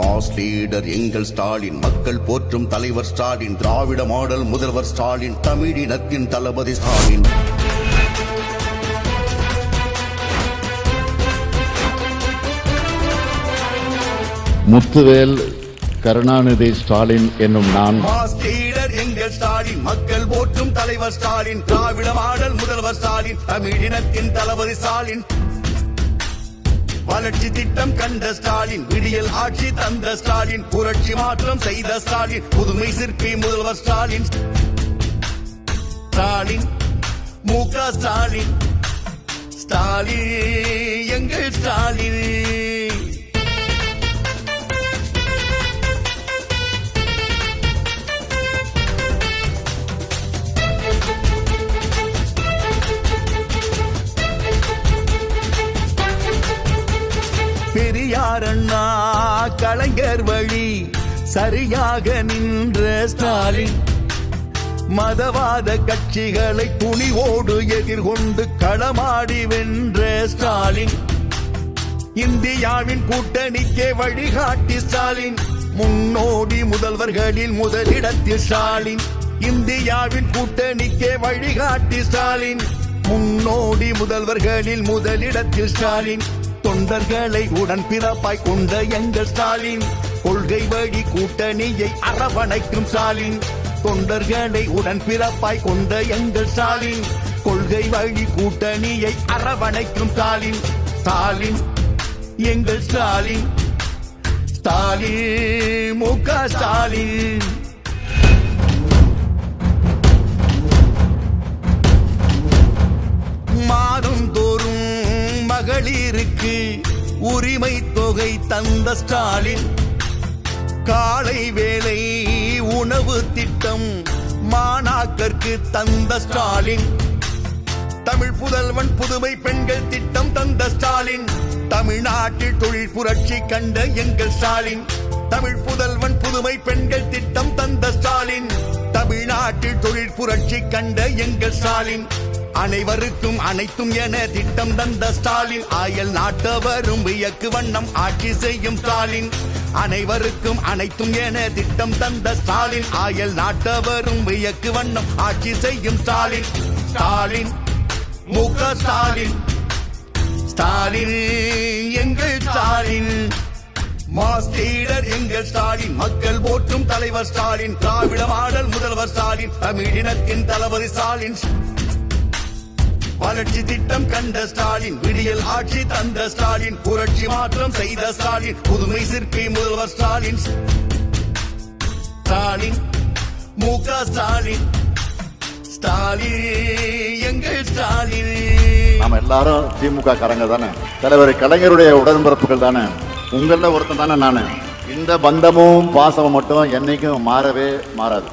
Mass leader எங்கள் ஸ்டாலின். மக்கள் போற்றும் தலைவர் ஸ்டாலின். திராவிட மாடல் முதல்வர் ஸ்டாலின். தமிழினத்தின் தளபதி ஸ்டாலின். முத்துவேல் கருணாநிதி ஸ்டாலின் என்னும் நான். மாஸ் லீடர் எங்கள் ஸ்டாலின். மக்கள் போற்றும் தலைவர் ஸ்டாலின். திராவிட மாடல் முதல்வர் ஸ்டாலின். தமிழினத்தின் தளபதி ஸ்டாலின். வளர்ச்சி திட்டம் கண்ட ஸ்டாலின் விடியல் ஆட்சி தந்த ஸ்டாலின் புரட்சி மாற்றம் செய்த ஸ்டாலின் புதுமை சிற்பி முதல்வர் ஸ்டாலின். ஸ்டாலின் மு க ஸ்டாலின். ஸ்டாலின் எங்கள் ஸ்டாலின். பெரியார் அண்ணா கலைஞர் வழி சரியாக நின்ற ஸ்டாலின். மதவாத கட்சிகளை துணிவோடு எதிர்கொண்டு களமாடி வென்ற ஸ்டாலின். இந்தியாவின் கூட்டணிக்கே வழிகாட்டி ஸ்டாலின். முன்னோடி முதல்வர்களில் முதலிடத்தில் ஸ்டாலின். இந்தியாவின் கூட்டணிக்கே வழிகாட்டி ஸ்டாலின். முன்னோடி முதல்வர்களில் முதலிடத்தில் ஸ்டாலின். தொண்டர்களை உடன் பிறப்பாய் கொண்ட எங்கள் ஸ்டாலின். கொள்கை வழி கூட்டணியை அரவணைக்கும் ஸ்டாலின். தொண்டர்களை உடன் பிறப்பாய் கொண்ட எங்கள் ஸ்டாலின். கொள்கை வழி கூட்டணியை அரவணைக்கும் ஸ்டாலின். ஸ்டாலின் எங்கள் ஸ்டாலின். ஸ்டாலின் மு க ஸ்டாலின். மக்களுக்கு உரிமை தொகை தந்த ஸ்டாலின். காலை வேலை உணவு திட்டம் மாணாக்கருக்கு தந்த ஸ்டாலின். தமிழ் புதல்வன் புதுமை பெண்கள் திட்டம் தந்த ஸ்டாலின். தமிழ்நாட்டில் தொழில் புரட்சி கண்ட எங்கள் ஸ்டாலின். தமிழ் புதல்வன் புதுமை பெண்கள் திட்டம் வந்த ஸ்டாலின். தமிழ்நாட்டில் தொழில் புரட்சி கண்ட எங்கள் ஸ்டாலின். அனைவருக்கும் அனைத்தும் என திட்டம் தந்த ஸ்டாலின். ஆயல் நாட்டவரும் வியக்கு வண்ணம் ஆட்சி செய்யும் ஸ்டாலின். அனைவருக்கும் அனைத்தும் என திட்டம் தந்த ஸ்டாலின். ஆயல் நாட்டவரும் வியக்கு வண்ணம் ஆட்சி செய்யும் ஸ்டாலின். ஸ்டாலின் முக ஸ்டாலின். ஸ்டாலின் எங்கள் ஸ்டாலின். மாஸ் லீடர் எங்கள் ஸ்டாலின் மக்கள் போற்றும் தலைவர் ஸ்டாலின் திராவிட மாடல் முதல்வர் ஸ்டாலின் தமிழினத்தின் தளபதி ஸ்டாலின். வளர்ச்சி திட்டம் கண்ட ஸ்டாலின் விடியல் ஆட்சி தந்த ஸ்டாலின் புரட்சி மாற்றம் செய்த ஸ்டாலின் புதுமை சிற்பி முதல்வர் ஸ்டாலின். ஸ்டாலின் மு க ஸ்டாலின். ஸ்டாலின் எங்கள் ஸ்டாலின். நம்ம எல்லாரும் திமுக காரங்க தானே? தலைவர் கலைஞருடைய உடன்பிறப்புகள் தானே? உங்கள ஒருத்தன் தானே நானு. இந்த பந்தமும் பாசமும் மட்டும் என்னைக்கும் மாறவே மாறாது.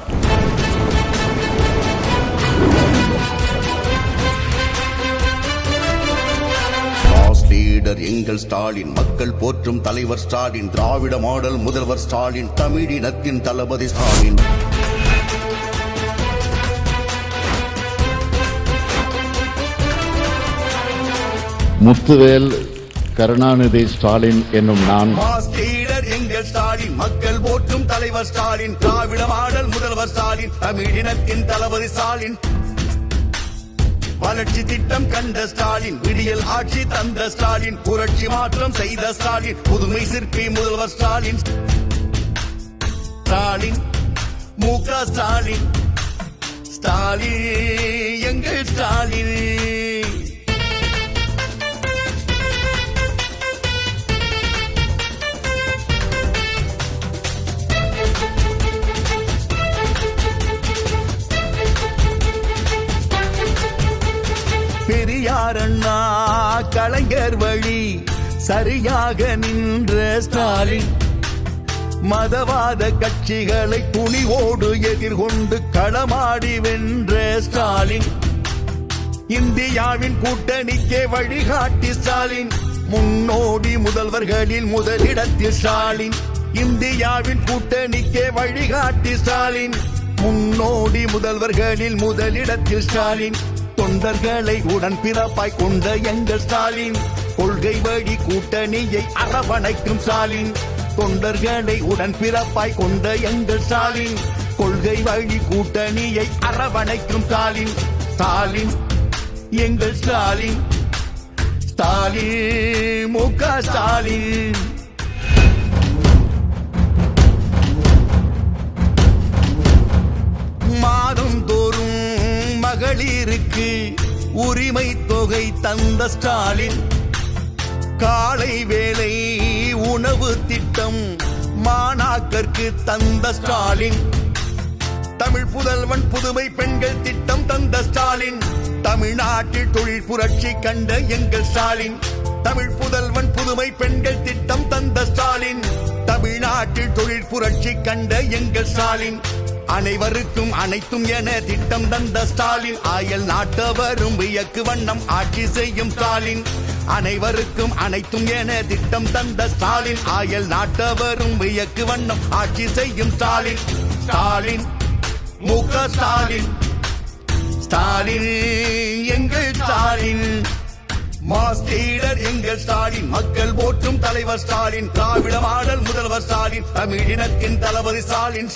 லீடர் எங்கள் ஸ்டாலின் மக்கள் போற்றும் தலைவர் ஸ்டாலின் திராவிட மாடல் முதல்வர் ஸ்டாலின் தமிழினத்தின் தளபதி ஸ்டாலின். முத்துவேல் கருணாநிதி ஸ்டாலின் என்னும் நான். எங்கள் ஸ்டாலின் மக்கள் போற்றும் தலைவர் ஸ்டாலின் திராவிட மாடல் முதல்வர் ஸ்டாலின் தமிழினத்தின் தளபதி ஸ்டாலின். வளர்ச்சி திட்டம் கண்ட ஸ்டாலின் விடியல் ஆட்சி தந்த ஸ்டாலின் புரட்சி மாற்றம் செய்த ஸ்டாலின் புதுமை சிற்பி முதல்வர் ஸ்டாலின். ஸ்டாலின் மு க ஸ்டாலின். ஸ்டாலின் எங்கள் ஸ்டாலின். பெரியார் அண்ணா கலைஞர் வழி சரியாக நின்ற ஸ்டாலின். மதவாத கட்சிகளை துணிவோடு எதிர்கொண்டு களமாடி வென்ற ஸ்டாலின். இந்தியாவின் கூட்டணிக்கே வழிகாட்டி ஸ்டாலின். முன்னோடி முதல்வர்களில் முதலிடத்தில் ஸ்டாலின். இந்தியாவின் கூட்டணிக்கே வழிகாட்டி ஸ்டாலின். முன்னோடி முதல்வர்களில் முதலிடத்தில் ஸ்டாலின். தொண்டர்களை உடன் பிறப்பாய் கொண்ட எங்கள் ஸ்டாலின். கொள்கை வழி கூட்டணியை அரவணைக்கும் ஸ்டாலின். தொண்டர்களை உடன் பிறப்பாய் கொண்ட எங்கள் ஸ்டாலின். கொள்கை வழி கூட்டணியை அரவணைக்கும் ஸ்டாலின். ஸ்டாலின் எங்கள் ஸ்டாலின். ஸ்டாலின் முக ஸ்டாலின். மக்களுக்கு உரிமை தொகை தந்த ஸ்டாலின். காலை வேலை உணவு திட்டம் மாணாக்கருக்கு தந்த ஸ்டாலின். தமிழ் புதல்வன் புதுமை பெண்கள் திட்டம் தந்த ஸ்டாலின். தமிழ்நாட்டில் தொழில் புரட்சி கண்ட எங்கள் ஸ்டாலின். தமிழ் புதல்வன் புதுமை பெண்கள் திட்டம் தந்த ஸ்டாலின். தமிழ்நாட்டில் தொழில் புரட்சி கண்ட எங்கள் ஸ்டாலின். அனைவருக்கும் அனைத்தும் என திட்டம் தந்த ஸ்டாலின். ஆயல் நாட்டவரும் வியக்கு வண்ணம் ஆட்சி செய்யும் ஸ்டாலின். அனைவருக்கும் அனைத்தும் என திட்டம் தந்த ஸ்டாலின். ஆயல் நாட்டவரும் வியக்கு வண்ணம் ஆட்சி செய்யும் ஸ்டாலின். ஸ்டாலின் மு ஸ்டாலின். ஸ்டாலின் எங்கள் ஸ்டாலின். மாஸ்டீடர் எங்கள் ஸ்டாலின். மக்கள் ஓட்டும் தலைவர் ஸ்டாலின். திராவிட மாடல் முதல்வர் ஸ்டாலின். தமிழினத்தின் தளபதி ஸ்டாலின்.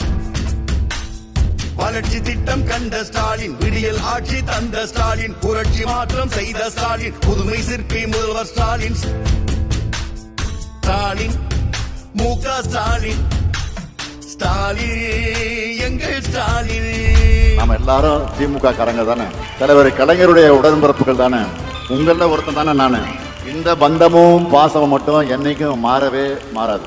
வளர்ச்சி திட்டம் கண்ட ஸ்டாலின் விடியல் ஆட்சி தந்த ஸ்டாலின் புரட்சி மாற்றம் செய்த ஸ்டாலின் புதுமை சிற்பி முதல்வர் ஸ்டாலின். ஸ்டாலின் மு க ஸ்டாலின். ஸ்டாலின் எங்கள் ஸ்டாலின். நாம எல்லாரும் திமுக காரங்க தானே? தலைவர் கலைஞருடைய உடன்பிறப்புகள் தானே? உங்கள ஒருத்தன் தானே நானு? இந்த பந்தமும் பாசமும் மட்டும் என்னைக்கும் மாறவே மாறாது.